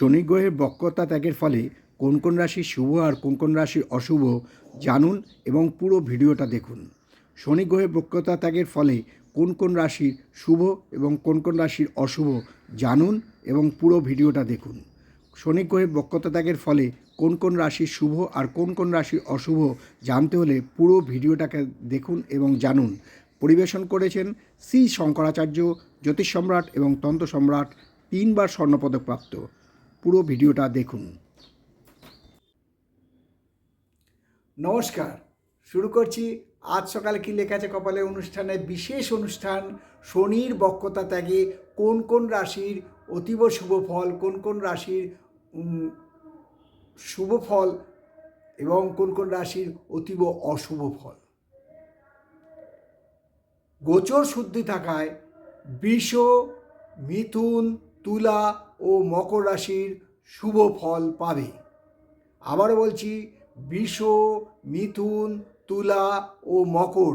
শনি গ্রহের বক্রতা ত্যাগের ফলে কোন কোন রাশি শুভ আর কোন কোন রাশির অশুভ জানুন এবং পুরো ভিডিওটা দেখুন। শনি গ্রহের বক্রতা ত্যাগের ফলে কোন কোন রাশির শুভ এবং কোন কোন রাশির অশুভ জানুন এবং পুরো ভিডিওটা দেখুন। শনি গ্রহের বক্রতা ত্যাগের ফলে কোন কোন রাশির শুভ আর কোন কোন রাশির অশুভ জানতে হলে পুরো ভিডিওটাকে দেখুন এবং জানুন। পরিবেশন করেছেন শ্রী শঙ্করাচার্য, জ্যোতিষ সম্রাট এবং তন্ত্র সম্রাট, তিনবার স্বর্ণপদক প্রাপ্ত। পুরো ভিডিওটা দেখুন। নমস্কার, শুরু করছি আজ সকালে কি লেখা আছে কপালে অনুষ্ঠানে বিশেষ অনুষ্ঠান, শনির বক্রতা ত্যাগে কোন কোন রাশির অতীব শুভ ফল, কোন কোন রাশির শুভ ফল এবং কোন কোন রাশির অতীব অশুভ ফল। গোচর শুদ্ধি থাকায় বিষ মিথুন, তুলা ও মকর রাশির শুভ ফল পাবে। আবারও বলছি, বৃষ, মিথুন, তুলা ও মকর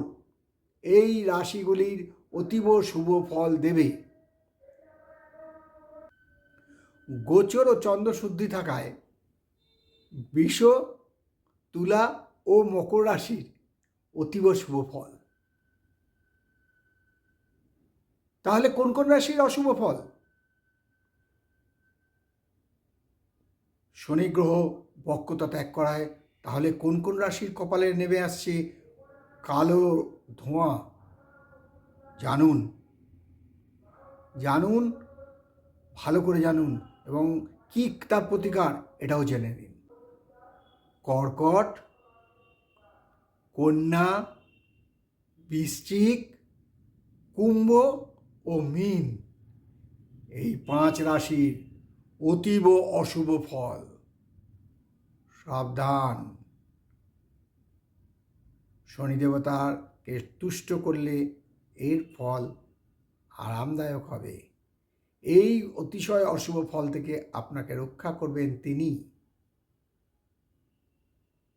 এই রাশিগুলির অতীব শুভ ফল দেবে। গোচর ও চন্দ্র শুদ্ধি থাকায় বৃষ, তুলা ও মকর রাশির অতীব শুভ ফল। তাহলে কোন কোন রাশির অশুভ ফল? শনি গ্রহ ত্যাগ করায়, তাহলে কোন কোন রাশির কপালে নেমে আসছে? কালো ধোঁয়া। জানুন। জানুন, ভালো করে জানুন এবং কী তার প্রতিকার এটাও জেনে নিন। কর্কট, কন্যা, বৃশ্চিক, কুম্ভ ও মীন। এই পাঁচ রাশির অতীব অশুভ ফল। সাবধান। শনি দেবতারকে তুষ্ট করলে এর ফল আরামদায়ক হবে। এই অতিশয় অশুভ ফল থেকে আপনাকে রক্ষা করবেন তিনি।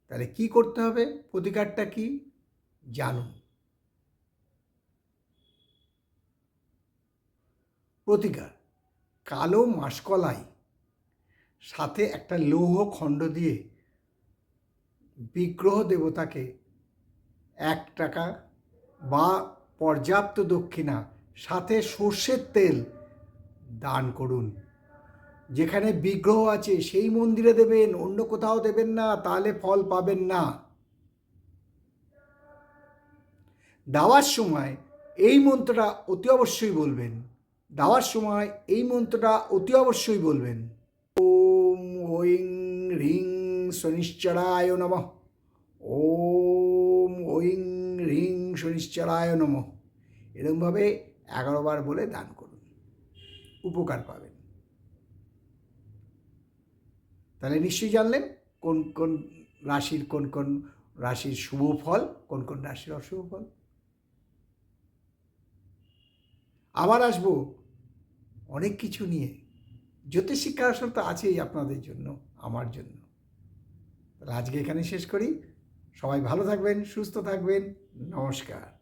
তাহলে কি করতে হবে? প্রতিকারটা কি? জানুন। প্রতিকার, কালো মাসকলাই, সাথে একটা লৌহ খণ্ড দিয়ে বিগ্রহ দেবতাকে এক টাকা বা পর্যাপ্ত দক্ষিণা, সাথে সর্ষের তেল দান করুন। যেখানে বিগ্রহ আছে, সেই মন্দিরে দেবেন, অন্য কোথাও দেবেন না, তাহলে ফল পাবেন না। দেওয়ার সময় এই মন্ত্রটা অতি অবশ্যই বলবেন। দেওয়ার সময় এই মন্ত্রটা অতি অবশ্যই বলবেন। ওম ঐং হ্রিং শনিশ্চরায় নম ওম ঐং হ্রিং শনিশ্চরায় নম এরকমভাবে এগারো বার বলে দান করুন। উপকার পাবেন। তাহলে নিশ্চয়ই জানলেন কোন কোন রাশির কোন কোন রাশির শুভ ফল, কোন কোন রাশির অশুভ ফল। আবার আসব অনেক কিছু নিয়ে। জ্যোতিষ শিক্ষা তো আছেই আপনাদের জন্য, আমার জন্য। আজকে এখানে শেষ করি। সবাই ভালো থাকবেন সুস্থ থাকবেন। নমস্কার।